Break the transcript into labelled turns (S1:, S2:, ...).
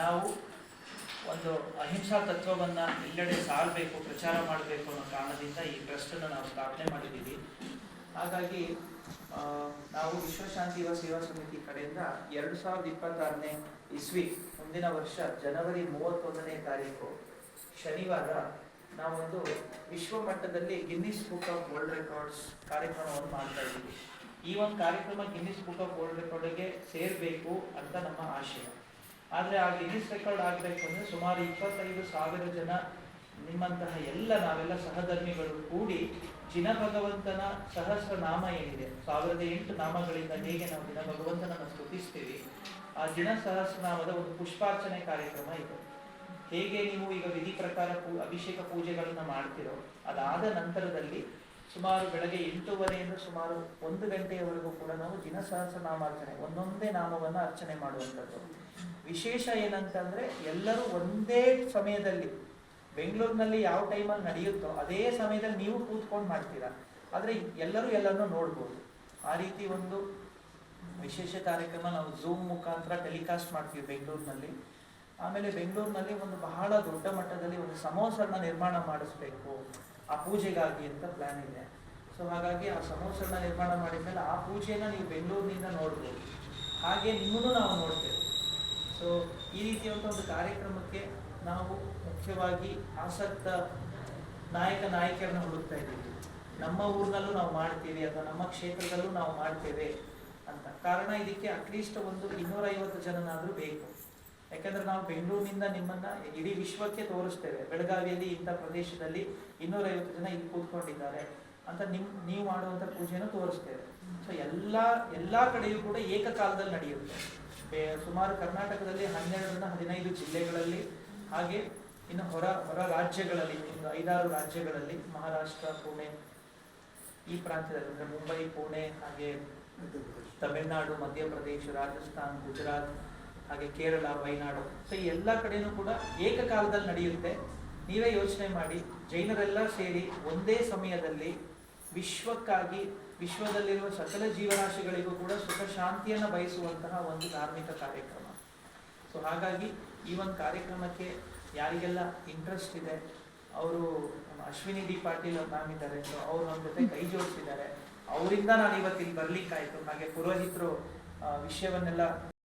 S1: ನಾವು ಒಂದು ಅಹಿಂಸಾ ತತ್ವವನ್ನು ಎಲ್ಲೆಡೆ ಸಾರಬೇಕು ಪ್ರಚಾರ ಮಾಡಬೇಕು ಅನ್ನೋ ಕಾರಣದಿಂದ ಈ ಟ್ರಸ್ಟನ್ನು ನಾವು ಸ್ಥಾಪನೆ ಮಾಡಿದ್ದೀವಿ. ಹಾಗಾಗಿ ನಾವು ವಿಶ್ವಶಾಂತಿ ಯುವ ಸೇವಾ ಸಮಿತಿ ಕಡೆಯಿಂದ ಎರಡು ಸಾವಿರದ ಇಪ್ಪತ್ತಾರನೇ ಇಸ್ವಿ ಮುಂದಿನ ವರ್ಷ ಜನವರಿ ಮೂವತ್ತೊಂದನೇ ತಾರೀಕು, ಶನಿವಾರ ನಾವೊಂದು ವಿಶ್ವ ಮಟ್ಟದಲ್ಲಿ Guinness book of world records ಕಾರ್ಯಕ್ರಮವನ್ನು ಮಾಡ್ತಾ ಇದ್ದೀವಿ. ಈ ಒಂದು ಕಾರ್ಯಕ್ರಮ ಗಿನ್ನಿಸ್ ಬುಕ್ ಆಫ್ ವರ್ಲ್ಡ್ ರೆಕಾರ್ಡ್ಗೆ ಸೇರಬೇಕು ಅಂತ ನಮ್ಮ ಆಶಯ. ಆದರೆ ಆ ಗಿನ್ನಿಸ್ ರೆಕಾರ್ಡ್ ಆಗಬೇಕು ಅಂದರೆ ಸುಮಾರು ಇಪ್ಪತ್ತೈದು ಸಾವಿರ ಜನ ನಿಮ್ಮಂತಹ ಎಲ್ಲ ನಾವೆಲ್ಲ ಸಹಧರ್ಮಿಗಳು ಕೂಡಿ ಜಿನ ಭಗವಂತನ ಸಹಸ್ರ ನಾಮ ಏನಿದೆ, ಸಾವಿರದ ಎಂಟು ನಾಮಗಳಿಂದ ಹೇಗೆ ನಾವು ಜಿನ ಭಗವಂತನನ್ನು ಸ್ತುತಿಸ್ತೀವಿ, ಆ ಜಿನ ಸಹಸ್ರನಾಮದ ಒಂದು ಪುಷ್ಪಾರ್ಚನೆ ಕಾರ್ಯಕ್ರಮ ಇದೆ. ಹೇಗೆ ನೀವು ಈಗ ವಿಧಿ ಪ್ರಕಾರ ಪೂ, ಅಭಿಷೇಕ ಪೂಜೆಗಳನ್ನು ಮಾಡ್ತಿರೋ, ಅದಾದ ನಂತರದಲ್ಲಿ ಸುಮಾರು ಬೆಳಗ್ಗೆ ಎಂಟೂವರೆಯಿಂದ ಸುಮಾರು ಒಂದು ಗಂಟೆಯವರೆಗೂ ಕೂಡ ನಾವು ದಿನ ಸಹಸ್ರ ನಾಮಾರ್ಚನೆ ಒಂದೊಂದೇ ನಾಮವನ್ನು ಅರ್ಚನೆ ಮಾಡುವಂಥದ್ದು. ವಿಶೇಷ ಏನಂತಂದ್ರೆ ಎಲ್ಲರೂ ಒಂದೇ ಸಮಯದಲ್ಲಿ, ಬೆಂಗಳೂರಿನಲ್ಲಿ ಯಾವ ಟೈಮಲ್ಲಿ ನಡೆಯುತ್ತೋ ಅದೇ ಸಮಯದಲ್ಲಿ ನೀವು ಕೂತ್ಕೊಂಡು ಮಾಡ್ತೀರಾ. ಆದರೆ ಎಲ್ಲರೂ ಎಲ್ಲರನ್ನೂ ನೋಡ್ಬೋದು. ಆ ರೀತಿ ಒಂದು ವಿಶೇಷ ಕಾರ್ಯಕ್ರಮ ನಾವು ಝೂಮ್ ಮುಖಾಂತರ ಟೆಲಿಕಾಸ್ಟ್ ಮಾಡ್ತೀವಿ ಬೆಂಗಳೂರಿನಲ್ಲಿ. ಆಮೇಲೆ ಬೆಂಗಳೂರಿನಲ್ಲಿ ಒಂದು ಬಹಳ ದೊಡ್ಡ ಮಟ್ಟದಲ್ಲಿ ಒಂದು ಸಮೋಸರನ್ನ ನಿರ್ಮಾಣ ಮಾಡಿಸ್ಬೇಕು, ಆ ಪೂಜೆಗಾಗಿ ಅಂತ ಪ್ಲಾನ್ ಇದೆ. ಸೊ ಹಾಗಾಗಿ ಆ ಸಮೋಸರನ್ನ ನಿರ್ಮಾಣ ಮಾಡಿದ ಮೇಲೆ ಆ ಪೂಜೆನ ನೀವು ಬೆಂಗಳೂರಿನಿಂದ ನೋಡ್ಬೋದು. ಹಾಗೆ ನಿಮ್ಮನ್ನು ನಾವು ನೋಡ್ತೇವೆ. ಸೊ ಈ ರೀತಿಯಾದಂಥ ಒಂದು ಕಾರ್ಯಕ್ರಮಕ್ಕೆ ನಾವು ಮುಖ್ಯವಾಗಿ ಆಸಕ್ತ ನಾಯಕ, ನಾಯಕಿಯರನ್ನ ಹುಡುಕ್ತಾ ಇದ್ದೀವಿ. ನಮ್ಮ ಊರಿನಲ್ಲೂ ನಾವು ಮಾಡ್ತೀವಿ ಅಥವಾ ನಮ್ಮ ಕ್ಷೇತ್ರದಲ್ಲೂ ನಾವು ಮಾಡ್ತೇವೆ ಅಂತ. ಕಾರಣ ಇದಕ್ಕೆ ಅಟ್ಲೀಸ್ಟ್ ಒಂದು ಇನ್ನೂರೈವತ್ತು ಜನನಾದರೂ ಬೇಕು. ಯಾಕಂದ್ರೆ ನಾವು ಬೆಂಗಳೂರಿನಿಂದ ನಿಮ್ಮನ್ನ ಇಡೀ ವಿಶ್ವಕ್ಕೆ ತೋರಿಸ್ತೇವೆ. ಬೆಳಗಾವಿಯಲ್ಲಿ ಇಂಥ ಪ್ರದೇಶದಲ್ಲಿ ಇನ್ನೂರೈವತ್ತು ಜನ ಇಲ್ಲಿ ಕೂತ್ಕೊಂಡಿದ್ದಾರೆ ಅಂತ ನಿಮ್, ನೀವು ಮಾಡುವಂಥ ಪೂಜೆಯನ್ನು ತೋರಿಸ್ತೇವೆ. ಸೊ ಎಲ್ಲ ಎಲ್ಲ ಕಡೆಯೂ ಕೂಡ ಏಕಕಾಲದಲ್ಲಿ ನಡೆಯುತ್ತೆ. ಸುಮಾರು ಕರ್ನಾಟಕದಲ್ಲಿ ಹನ್ನೆರಡರಿಂದ ಹದಿನೈದು ಜಿಲ್ಲೆಗಳಲ್ಲಿ ಹಾಗೆ ಇನ್ನು ಹೊರ ಹೊರ ರಾಜ್ಯಗಳಲ್ಲಿ, ಒಂದು ಐದಾರು ರಾಜ್ಯಗಳಲ್ಲಿ, ಮಹಾರಾಷ್ಟ್ರ, ಪುಣೆ, ಈ ಪ್ರಾಂತ್ಯದಲ್ಲಿ ಅಂದ್ರೆ ಮುಂಬೈ, ಪುಣೆ, ಹಾಗೆ ತಮಿಳುನಾಡು, ಮಧ್ಯಪ್ರದೇಶ, ರಾಜಸ್ಥಾನ್, ಗುಜರಾತ್ ಹಾಗೆ ಕೇರಳ ವಯನಾಡು ಸೊ ಈ ಎಲ್ಲ ಕಡೆನೂ ಕೂಡ ಏಕಕಾಲದಲ್ಲಿ ನಡೆಯುತ್ತೆ. ನೀವೇ ಯೋಚನೆ ಮಾಡಿ, ಜೈನರೆಲ್ಲ ಸೇರಿ ಒಂದೇ ಸಮಯದಲ್ಲಿ ವಿಶ್ವಕ್ಕಾಗಿ, ವಿಶ್ವದಲ್ಲಿರುವ ಸಕಲ ಜೀವರಾಶಿಗಳಿಗೂ ಕೂಡ ಸುಖ ಶಾಂತಿಯನ್ನು ಬಯಸುವಂತಹ ಒಂದು ಧಾರ್ಮಿಕ ಕಾರ್ಯಕ್ರಮ. ಸೊ ಹಾಗಾಗಿ ಈ ಒಂದು ಕಾರ್ಯಕ್ರಮಕ್ಕೆ ಯಾರಿಗೆಲ್ಲ ಇಂಟ್ರೆಸ್ಟ್ ಇದೆ, ಅವರು ಅಶ್ವಿನಿ ಡಿ ಪಾಟೀಲ್ ಅವ್ರ ಮ್ಯಾಮ್ ಇದ್ದಾರೆ. ಸೊ ಅವ್ರು ನಮ್ಮ ಜೊತೆ ಕೈ ಜೋಡಿಸಿದ್ದಾರೆ. ಅವರಿಂದ ನಾನು ಇವತ್ತು ಇಲ್ಲಿ ಬರ್ಲಿಕ್ಕಾಯ್ತು. ಹಾಗೆ ಪುರೋಹಿತರು ವಿಷಯವನ್ನೆಲ್ಲ